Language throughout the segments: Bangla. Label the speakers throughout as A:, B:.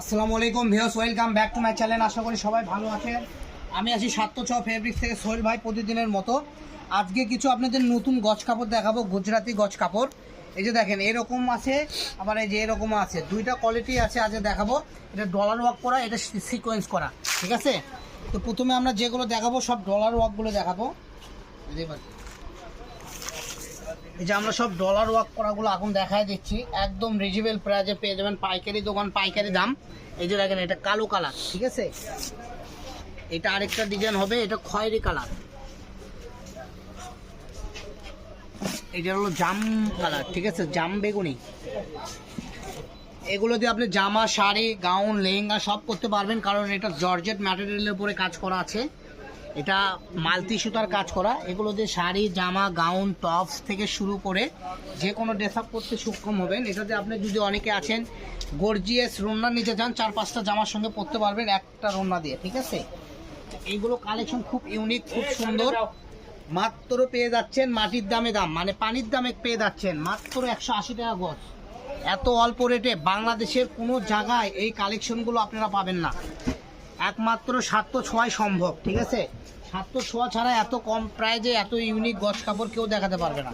A: আসসালামু আলাইকুম views welcome back to my channel. আশা করি সবাই ভালো আছেন। আমি আছি সাত্য ছ ফেব্রিক্স থেকে সোহেল ভাই প্রতিদিনের মতো। আজকে কিছু আপনাদের নতুন গজ কাপড় দেখাবো, গুজরাটি গজ কাপড়। এই যে দেখেন, এরকম আছে, আবার এই যে এরকম আছে। দুইটা কোয়ালিটি আছে, আজকে দেখাবো। এটা ডলার ওয়ার্ক করা, এটা সিকোয়েন্স করা, ঠিক আছে? তো প্রথমে আমরা যেগুলো দেখাবো, সব ডলার ওয়ার্কগুলো দেখাবো। এবার। এই যে আমরা সব ডলার ওয়ার্ক করাগুলো এখন দেখায় দিচ্ছি। একদম রিজনেবল প্রাইজে পেয়ে যাবেন পাইকারি দোকান, পাইকারি দাম। এই যে দেখেন, এটা কালো কালার ঠিক আছে? এটা আরেকটা ডিজাইন হবে, এটা খয়েরি কালার এটা হলো জাম কালার ঠিক আছে? জাম বেগুনি। এগুলো দিয়ে আপনি জামা, শাড়ি, গাউন, লেহেঙ্গা সব করতে পারবেন, কারণ এটা জর্জেট ম্যাটেরিয়ালের উপরে কাজ করা আছে। এটা মালতি সুতার কাজ করা। এগুলো দিয়ে শাড়ি, জামা, গাউন, টপস থেকে শুরু করে যে কোনো ড্রেস আপ করতে সক্ষম হবেন। এটাতে আপনি যদি অনেকে আছেন গর্জিয়াস রোনা নিতে চান, চার পাঁচটা জামার সঙ্গে পরতে পারবেন একটা রোনা দিয়ে, ঠিক আছে? এইগুলো কালেকশন খুব ইউনিক খুব সুন্দর। মাত্র পেয়ে যাচ্ছেন মাটির দামে দাম মানে পানির দামে পেয়ে যাচ্ছেন মাত্র একশো আশি টাকা গজ। এত অল্প রেটে বাংলাদেশের কোনো জায়গায় এই কালেকশনগুলো আপনারা পাবেন না। একমাত্র সাতশো ছোঁয়াই সম্ভব, ঠিক আছে? সাতশো ছোঁয়া ছাড়া এত কম প্রাইজে এত ইউনিক গজ কাপড় কেউ দেখাতে পারবে না।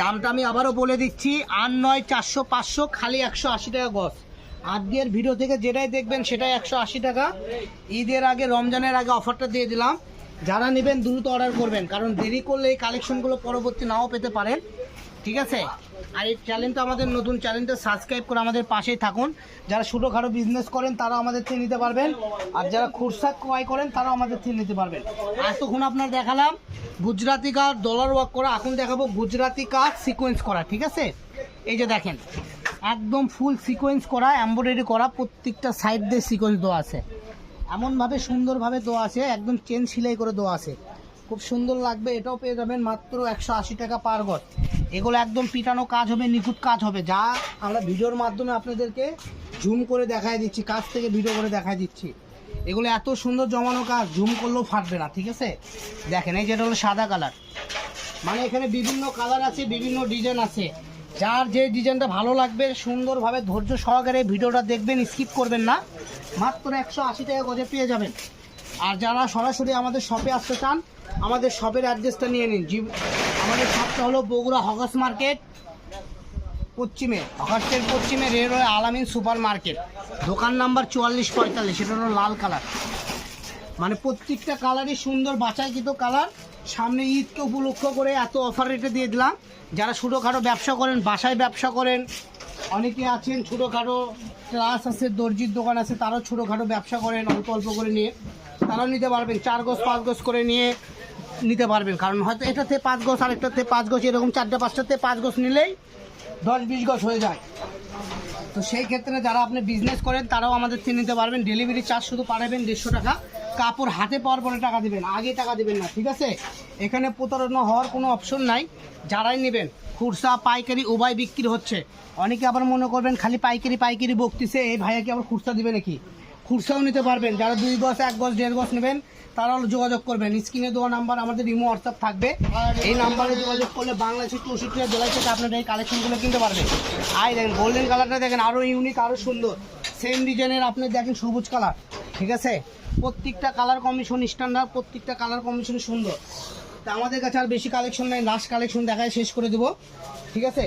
A: দামটা আমি আবারও বলে দিচ্ছি, আর নয় চারশো, পাঁচশো, খালি একশো আশি টাকা গজ আজকের ভিডিও থেকে যেটাই দেখবেন সেটাই একশো আশি টাকা। ঈদের আগে, রমজানের আগে অফারটা দিয়ে দিলাম। যারা নেবেন দ্রুত অর্ডার করবেন, কারণ দেরি করলে এই কালেকশনগুলো পরবর্তী নাও পেতে পারেন। ঠিক আছে? আর এই চ্যানেলটা আমাদের নতুন চ্যানেলটা সাবস্ক্রাইব করে আমাদের পাশেই থাকুন। যারা ছোটোখাটো বিজনেস করেন তারা আমাদের থেকে নিতে পারবেন। আর যারা খুরসা ক্রয় করেন, তারাও আমাদের থেকে নিতে পারবেন। এতক্ষণ আপনার দেখালাম, গুজরাতি কাজ ডলার ওয়ার্ক করা। এখন দেখাবো গুজরাতি কাজ সিকোয়েন্স করা, ঠিক আছে? এই যে দেখেন, একদম ফুল সিকোয়েন্স করা এমব্রয়ডারি করা, প্রত্যেকটা সাইড দিয়ে সিকোয়েন্স দেওয়া আছে। এমনভাবে সুন্দরভাবে দেওয়া আছে, একদম চেন সেলাই করে দেওয়া আছে। খুব সুন্দর লাগবে, এটাও পেয়ে যাবেন মাত্র একশো আশি টাকা পার গজ। এগুলো একদম পিটানো কাজ হবে, নিখুঁত কাজ হবে। যা আমরা ভিডিওর মাধ্যমে আপনাদেরকে ঝুম করে দেখায় দিচ্ছি কাজ থেকে ভিডিও করে দেখায় দিচ্ছি। এগুলো এত সুন্দর জমানো কাজ ঝুম করলেও ফাটবে না, ঠিক আছে? দেখেন, এই যেটা হলো সাদা কালার মানে এখানে বিভিন্ন কালার আছে, বিভিন্ন ডিজাইন আছে। যার যে ডিজাইনটা ভালো লাগবে, সুন্দরভাবে ধৈর্য সহকারে ভিডিওটা দেখবেন স্কিপ করবেন না। মাত্র একশো আশি টাকা গজে পেয়ে যাবেন। আর যারা সরাসরি আমাদের শপে আসতে চান, আমাদের শপের অ্যাড্রেসটা নিয়ে নিন আমাদের শপটা হলো বগুড়া হকাস মার্কেট, পশ্চিমে হকাসের পশ্চিমে রেলওয়ে আলামিন সুপার মার্কেট। দোকান নাম্বার চুয়াল্লিশ পঁয়তাল্লিশ, সেটা হলো লাল কালার। মানে প্রত্যেকটা কালারই সুন্দর বাছাইকৃত কালার। সামনে ঈদকে উপলক্ষ করে এত অফার রেটে দিয়ে দিলাম। যারা ছোটোখাটো ব্যবসা করেন, বাসায় ব্যবসা করেন, অনেকে আছেন ছোটোখাটো ক্লাস আছে, দর্জির দোকান আছে, তারাও ছোটোখাটো ব্যবসা করেন, অল্প অল্প করে নিয়ে। তারাও নিতে পারবেন, চার গোছ পাঁচ গোছ করে নিয়ে। নিতে পারবেন। কারণ হয়তো এটাতে পাঁচ গোছ, আরেকটাতে পাঁচ গোছ, এরকম চারটে, পাঁচটাতে পাঁচ গোছ নিলেই দশ, বিশ গোছ হয়ে যায়। তো সেই ক্ষেত্রে যারা আপনি বিজনেস করেন, তারাও আমাদের থেকে নিতে পারবেন। ডেলিভারি চার্জ শুধু পাঠাবেন দেড়শো টাকা। কাপড় হাতে পাওয়ার পরে টাকা দিবেন, আগে টাকা দেবেন না, ঠিক আছে? এখানে প্রতারণা হওয়ার কোনো অপশন নাই। যারাই নেবেন, খুরসা, পাইকারি উভয় বিক্রি হচ্ছে। অনেকে আবার মনে করবেন, খালি পাইকারি পাইকারি বকতিছে, এই ভাইয়া কি আবার খুরসা দিবে নাকি? খুরসাও নিতে পারবেন। যারা দুই গজ, এক গজ, দেড় গজ নেবেন, তারাও যোগাযোগ করবেন। স্ক্রিনে দেওয়া নাম্বার, আমাদের রিমো হোয়াটসঅ্যাপ থাকবে। এই নাম্বারে যোগাযোগ করলে বাংলাদেশের চৌষট্টি জেলায় থেকে আপনারা এই কালেকশনগুলো কিনতে পারবেন। আই দেখেন, গোল্ডেন কালারটা দেখেন আরও ইউনিক আরও সুন্দর। সেম ডিজাইনের আপনি দেখেন সবুজ কালার, ঠিক আছে? প্রত্যেকটা কালার কমিশন স্ট্যান্ডার্ড, প্রত্যেকটা কালার কমিশন সুন্দর। তা আমাদের কাছে আর বেশি কালেকশন নেই, লাস্ট কালেকশন দেখায় শেষ করে দেবো, ঠিক আছে?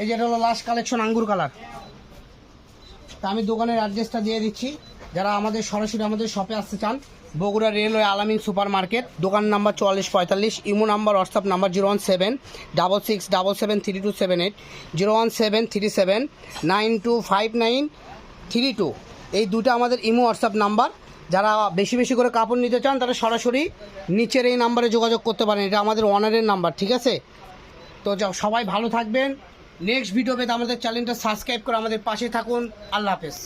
A: এই যেটা হলো লাস্ট কালেকশন, আঙ্গুর কালার। তা আমি দোকানের অ্যাড্রেসটা দিয়ে দিচ্ছি। যারা আমাদের সরাসরি আমাদের শপে আসতে চান, Bogura railway Alamin super market দোকান নাম্বার চুয়াল্লিশ পঁয়তাল্লিশ, imo number, WhatsApp number zero one seven, double six, double seven, three two seven eight, zero one seven, three seven, nine two five nine, three two. এই দুটো আমাদের ইমো, হোয়াটসঅ্যাপ নাম্বার। যারা বেশি বেশি করে কাপড় নিতে চান, তারা সরাসরি নিচের এই নাম্বারে যোগাযোগ করতে পারেন। এটা আমাদের ওনারের নাম্বার, ঠিক আছে? তো সবাই ভালো থাকবেন। নেক্সট ভিডিও পেতে আমাদের চ্যানেলটা সাবস্ক্রাইব করে আমাদের পাশে থাকুন। আল্লাহ হাফেজ।